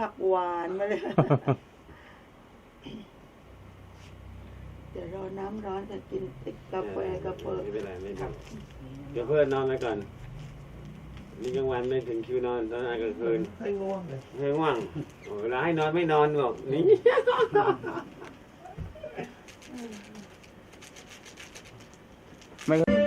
ผักหวานมาเลย เดี๋ยวรอน้ำร้อนจะกินติดกาแฟกาแฟไม่เป็นไรไม่เป็นไรเดี๋ยวเพื่อนนอนไปก่อน นี่กลางวันไม่ถึงคิวนอนตอนนั้นกลางคืนไม่ง่วงเลยไม่ว่างโอ้เวลาให้นอนไม่นอนบอกนี่ด้ว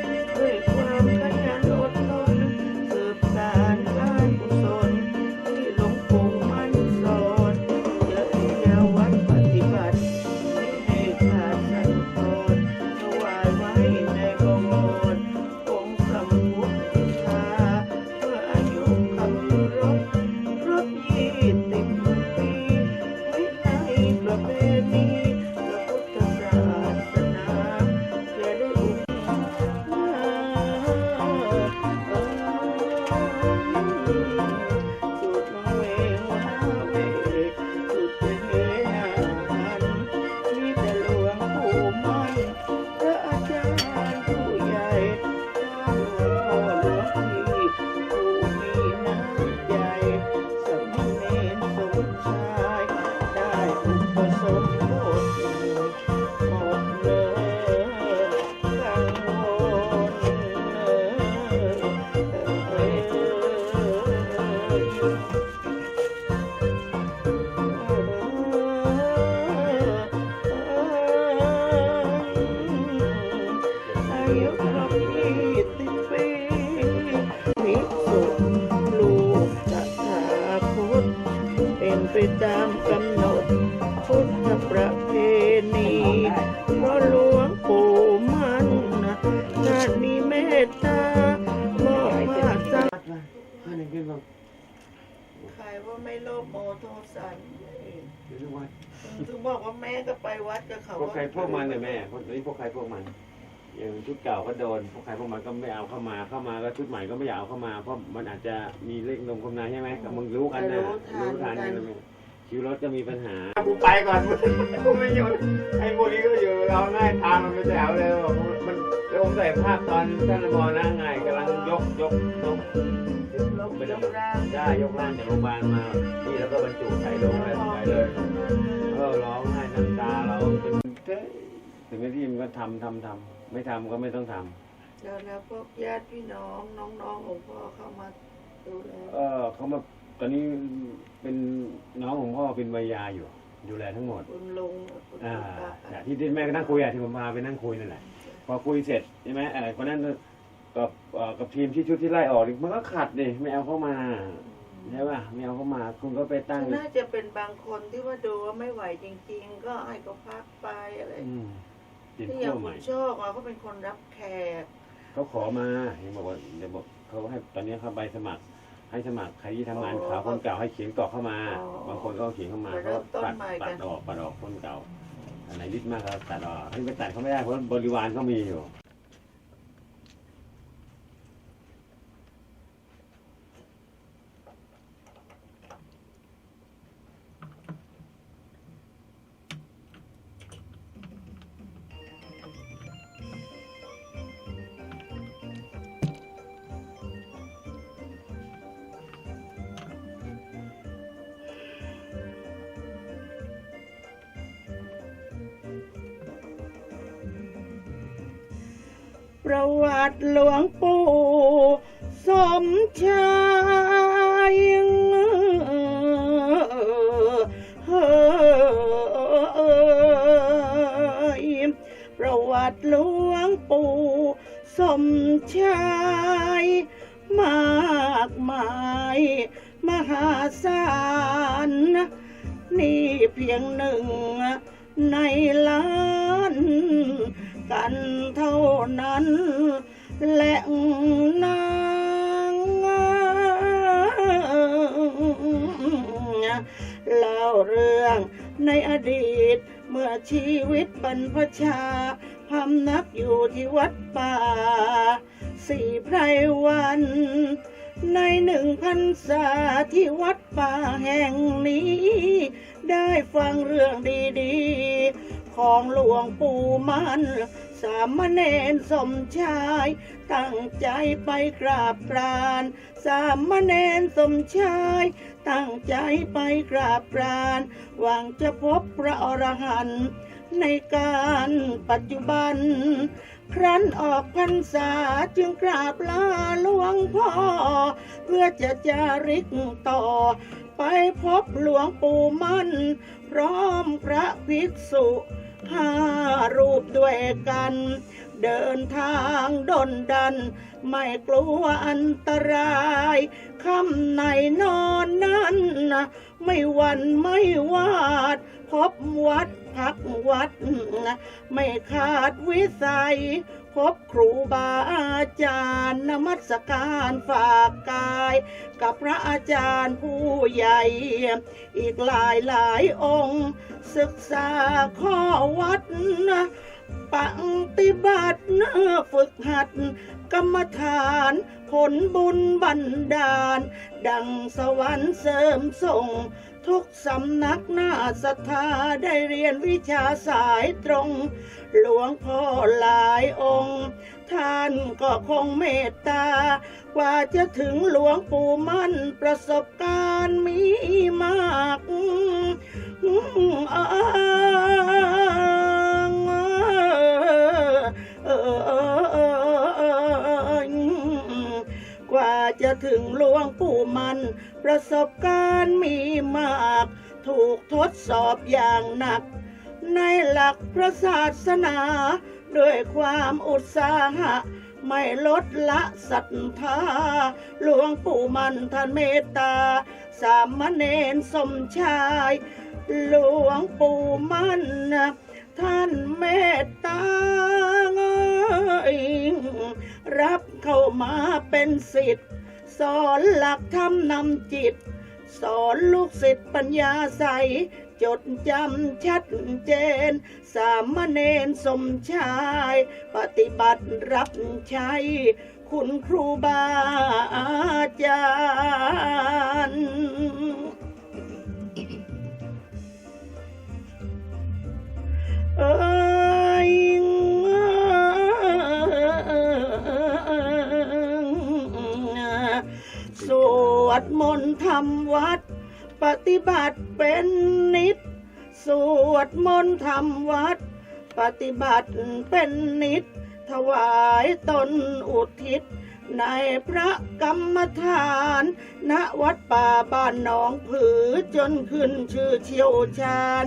โลภโมโทสันเดี๋ยวทุกวันถึงบอกว่าแม่ก็ไปวัดกับเขาพวกใครพวกมันเนี่ยแม่พวกนี้พวกใครพวกมันอย่างชุดเก่าก็โดนพวกใครพวกมันก็ไม่เอาเข้ามาเข้ามาก็ชุดใหม่ก็ไม่อยากเอาเข้ามาเพราะมันอาจจะมีเลขนมคมนาใช่ไหมก็มึงรู้กันนะรู้ทันกันนะคิวรถก็มีปัญหากูไปก่อนกูไม่หยุดไอ้พวกนี้ก็อยู่เราง่ายทางมันไม่แถวเลยบอกมันแล้วผมใส่ภาพตอนท่านมอนะไงกำลังยกยกยกลงยกร่าง ได้ยกร่างจากโรงพยาบาลมา นี่แล้วก็บรรจุใส่ลงไปใส่เลยเออร้องไห้น้ำตาเราเป็นเจ๊ถึงที่มันก็ทำทำทำไม่ทำก็ไม่ต้องทำแล้วแล้วพวกญาติพี่น้องน้องๆหลวงพ่อเข้ามาดูแลเออเขามาตอนนี้เป็นน้องของพ่อเป็นวัยยาอยู่ ดูแลทั้งหมดคุณลุงคุณอ่าตาแต่ที่ที่แม่ก็นั่งคุยอะที่ผมพาไปนั่งคุยนั่นแหละ พอคุยเสร็จใช่ไหมเออคนนั้นกับเอ่อกับทีมที่ชุดที่ไล่ออกนี่มันก็ขัดดิไม่เอาเข้ามา ใช่ป่ะไม่เอาเข้ามาคุณก็ไปตั้งน่าจะเป็นบางคนที่ว่าดูว่าไม่ไหวจริง ๆ ก็ให้เขาพักไปอะไรอืมติดที่อขั้ย่างวใหคุม่ ณโชคอะเขาเป็นคนรับแขก เขาขอมาเห็นบอกว่าเดี๋ยวบอกเขาให้ตอนนี้เขาใบสมัคร ให้สมัครใครที่ทำงานขาวคนเก่าให้เขียนกรอกเข้ามาบางคนก็เขียนเข้ามาเขาตัดตัดออกปัดออกคนเก่าอันไหนริดมากก็ตัดออกให้ไปตัดเขาไม่ได้เพราะบริวารเขามีอยู่ ประวัติหลวงปู่สมชายเฮ้ยประวัติหลวงปู่สมชายมากมายมหาศาลนี่เพียงหนึ่งในล้านกันเท่า นั้นแหละนางเล่าเรื่องในอดีตเมื่อชีวิตบรรพชาพำนักอยู่ที่วัดป่า สี่ไพรวัน ในหนึ่งพันษาที่วัดป่าแห่งนี้ ได้ฟังเรื่องดีๆ ของหลวงปู่มัน สามเณรสมชาย ตั้งใจไปกราบกราน สามเณรสมชาย ตั้งใจไปกราบกราน หวังจะพบพระอรหันต์ในการปัจจุบัน ครั้นออกพรรษาจึงกราบลาหลวงพ่อ เพื่อจะจาริกต่อ ไปพบหลวงปู่มั่น พร้อมพระภิกษุห้ารู ด้วยกัน เดินทางดนดัน ไม่กลัวอันตรายคำในนอนนั้นนะไม่หวันไม่วาด พบวัดพักวัดนะไม่ขาดวิสัย พบครูบาอาจารย์นมัสการฝากกาย กับพระอาจารย์ผู้ใหญ่ อีกหลายหลายองค์ ศึกษาข้อวัดนะ ปฏิบัตินะฝึกหัด กรรมฐาน ผลบุญบันดาล ดังสวรรค์เสริมส่ง ทุกสำนักหน้าศรัทธาได้เรียนวิชาสายตรง หลวงพ่อหลายองค์ ท่านก็คงเมตตา กว่าจะถึงหลวงปู่มั่นประสบการณ์มีมากก ถึงหลวงปู่มัน ประสบการณ์มีมาก ถูกทดสอบอย่างหนัก ในหลักพระศาสนา ด้วยความอุตสาหะ ไม่ลดละศรัทธาหลวงปู่มันท่านเมตตา สามเณรสมชาย หลวงปู่มันนะท่านเมตตาเอ้ยรับเข้ามาเป็นสิทธิ์ สอนหลักธรรมนำจิต สอนลูกศิษย์ปัญญาใส จดจำชัดเจน สามเณรสมชาย ปฏิบัติรับใช้ คุณครูบาอาจารย์เอ้ยำวัด ปฏิบัติเป็นนิด สวดมนต์ทำวัด ปฏิบัติเป็นนิด ถวายตนอุทิศ ในพระกรรมฐาน ณวัดป่าบ้านหนองผือจนขึ้นชื่อเชี่ยวชาญ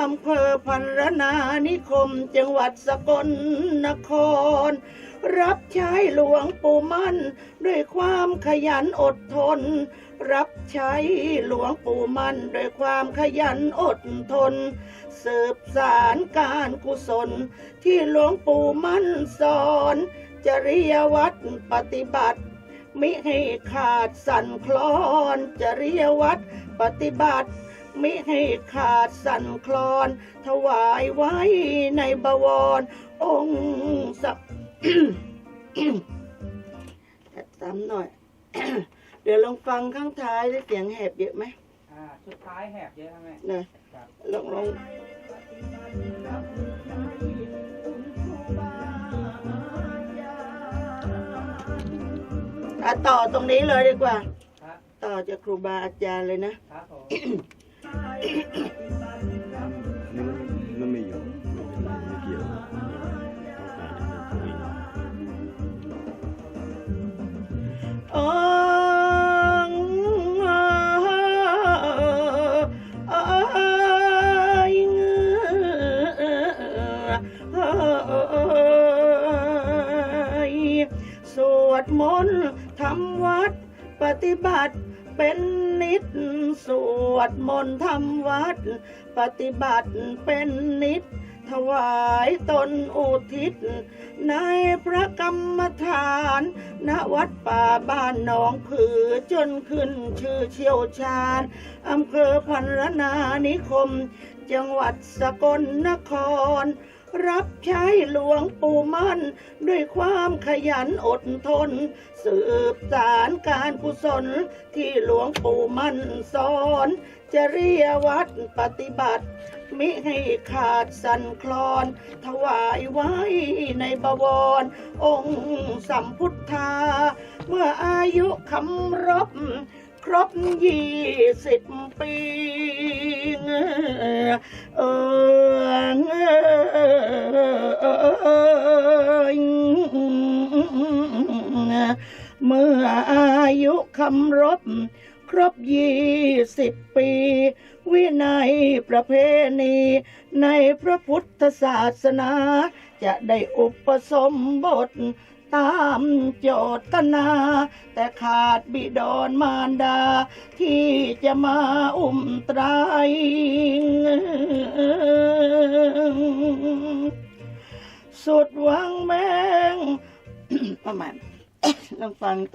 อำเภอพันรนานิคมจังหวัดสกลนครรับใช้หลวงปู่มั่น ด้วยความขยันอดทน รับใช้หลวงปู่มั่น ด้วยความขยันอดทน สืบสารการกุศล ที่หลวงปู่มั่นสอน จริยวัตรปฏิบัติมิให้ขาดสั่นคลอนจริยวัตรปฏิบัติมิให้ขาดสั่นคลอน ถวายไว้ในบวรองค์สัก ตามหน่อย เดี๋ยวลองฟังข้างท้ายได้เสียงแหบเยอะไหมอ่าสุดท้ายแหบเยอะครับแม่นะครับลองลองอะต่อตรงนี้เลยดีกว่าครับต่อจากครูบาอาจารย์เลยนะครับผม ฏิบัติเป็นนิดสวดมนต์ทำวัด ปฏิบัติเป็นนิด ถวายตนอุทิศ ในพระกรรมฐานณวัดป่าบ้านหนองผือจนขึ้นชื่อเชี่ยวชาญอำเภอพันรนานิคม จังหวัดสกลนคร รับใช้หลวงปู่มั่น ด้วยความขยันอดทน สืบสารการกุศลที่หลวงปู่มั่นสอนจริยวัดปฏิบัติ มิให้ขาดสันคลอน ถวายไว้ในบวร องค์สัมพุทธา เมื่ออายุคำรบ ครบยี่สิบปี ศาสนา จะได้อุปสมบท ตามโจทนา แต่ขาดบิดอนมารดา ที่จะมาอุ้มไตรายสุดหวังแมงประมาณลองฟังต